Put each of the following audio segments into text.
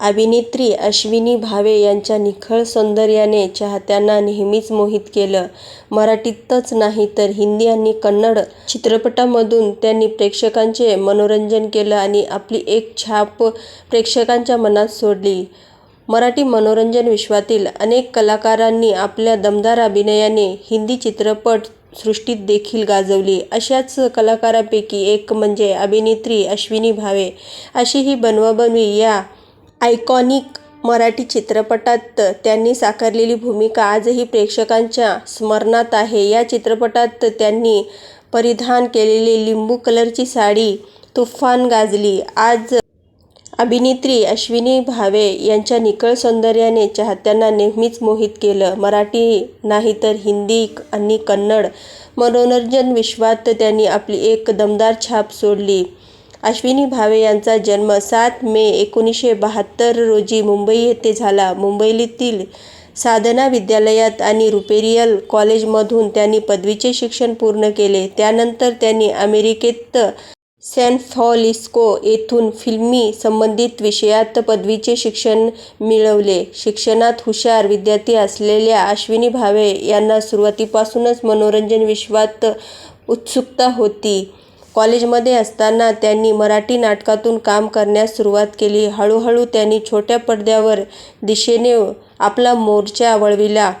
अभिनेत्री अश्विनी भावे यांच्या निखळ सौंदर्याने चाहत्यांना नेहमीच मोहित केलं. मराठीतच नाही तर हिंदी आणि कन्नड चित्रपटांमधून त्यांनी प्रेक्षकांचे मनोरंजन केलं आणि आपली एक छाप प्रेक्षकांच्या मनात सोडली. मराठी मनोरंजन विश्वातील अनेक कलाकारांनी आपल्या दमदार अभिनयाने हिंदी चित्रपट सृष्टीत देखील गाजवली. अशाच कलाकारांपैकी एक म्हणजे अभिनेत्री अश्विनी भावे. अशी ही बनवाबनवी या आयकॉनिक मराठी चित्रपटात त्यांनी साकारलेली भूमिका आजही प्रेक्षकांच्या स्मरणात आहे. या चित्रपटात त्यांनी परिधान केलेली लिंबू कलरची साडी तुफान गाजली. आज अभिनेत्री अश्विनी भावे यांच्या निखळ सौंदर्याने चाहत्यांना नेहमीच मोहित केलं. मराठी नाही तर हिंदी आणि कन्नड मनोरंजन विश्वात त्यांनी आपली एक दमदार छाप सोडली. अश्विनी भावे यांचा जन्म सात मे एकोणीसशे बहात्तर रोजी मुंबई येथे झाला. मुंबईतील साधना विद्यालयात आणि रुपेरियल कॉलेजमधून त्यांनी पदवीचे शिक्षण पूर्ण केले. त्यानंतर त्यांनी अमेरिकेत सॅन फ्रान्सिस्को येथून फिल्मी संबंधित विषयात पदवीचे शिक्षण मिळवले. शिक्षणात हुशार विद्यार्थी असलेल्या अश्विनी भावे यांना सुरुवातीपासूनच मनोरंजन विश्वात उत्सुकता होती. कॉलेजमध्ये असताना त्यांनी मराठी नाटकातून काम करण्यास सुरुवात केली. हळूहळू त्यांनी छोट्या पडद्यावर दिशेने आपला मोर्चा वळविला.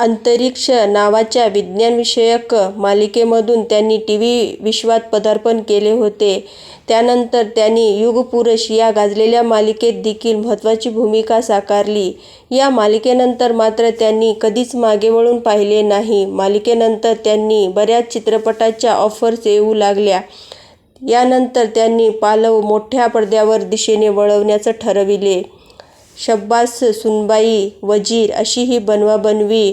अंतरिक्ष नावाच्या विज्ञानविषयक मालिकेमधून त्यांनी टीव्ही विश्वात पदार्पण केले होते. त्यानंतर त्यांनी युगपुरुष या गाजलेल्या मालिकेत देखील महत्त्वाची भूमिका साकारली. या मालिकेनंतर मात्र त्यांनी कधीच मागे वळून पाहिले नाही. मालिकेनंतर त्यांना बऱ्याच चित्रपटांच्या ऑफर्स येऊ लागल्या. यानंतर त्यांनी पालव मोठ्या पडद्यावर दिशेने वळवण्याचं ठरविले. शब्बास, सुनबाई, वजीर अशी ही बनवाबनवी,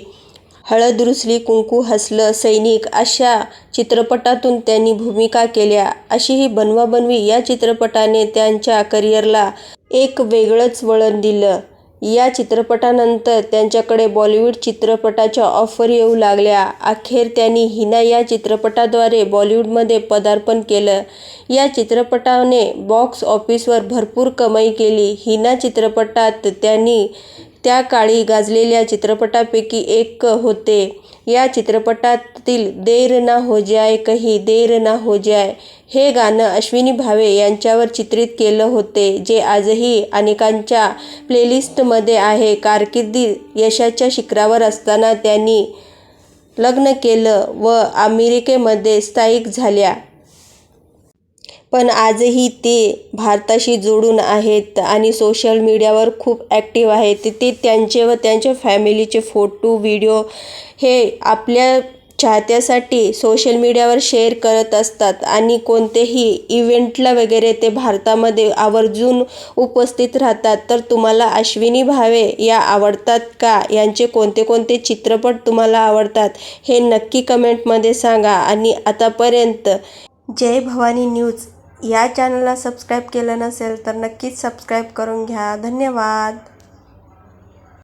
हळद रुसली कुंकू हसलं, सैनिक अशा चित्रपटातून त्यांनी भूमिका केल्या. अशी ही बनवाबनवी या चित्रपटाने त्यांच्या करिअरला एक वेगळंच वळण दिलं. या चित्रपटानंतर त्यांच्याकडे बॉलिवूड चित्रपटाच्या ऑफर येऊ लागल्या. अखेर त्यांनी हिना या चित्रपटाद्वारे बॉलिवूडमध्ये पदार्पण केलं. या चित्रपटाने बॉक्स ऑफिसवर भरपूर कमाई केली. हिना चित्रपटात त्यांनी त्या काळी गाजलेल्या चित्रपटांपैकी एक होते. या चित्रपटातील देर ना हो जाए कहीं देर ना हो जाए हे गाणं अश्विनी भावे यांच्यावर चित्रित केलं होते जे आजही अनेकांच्या प्लेलिस्टमध्ये आहे. कारकिर्दीत यशाच्या शिखरावर असताना त्यांनी लग्न केलं व अमेरिकेमध्ये स्थायिक झाल्या. पण आजही ते भारताशी जोडून आहेत आणि सोशल मीडियावर खूप ॲक्टिव्ह आहेत. ते त्यांचे व त्यांच्या फॅमिलीचे फोटो, व्हिडिओ हे आपल्या चाहत्यासाठी सोशल मीडियावर शेअर करत असतात आणि कोणतेही इव्हेंटला वगैरे ते भारतामध्ये आवर्जून उपस्थित राहतात. तर तुम्हाला अश्विनी भावे या आवडतात का? यांचे कोणते कोणते चित्रपट तुम्हाला आवडतात हे नक्की कमेंटमध्ये सांगा. आणि आतापर्यंत जय भवानी न्यूज या चॅनलला सबस्क्राईब केलं नसेल तर नक्कीच सबस्क्राईब करून घ्या. धन्यवाद.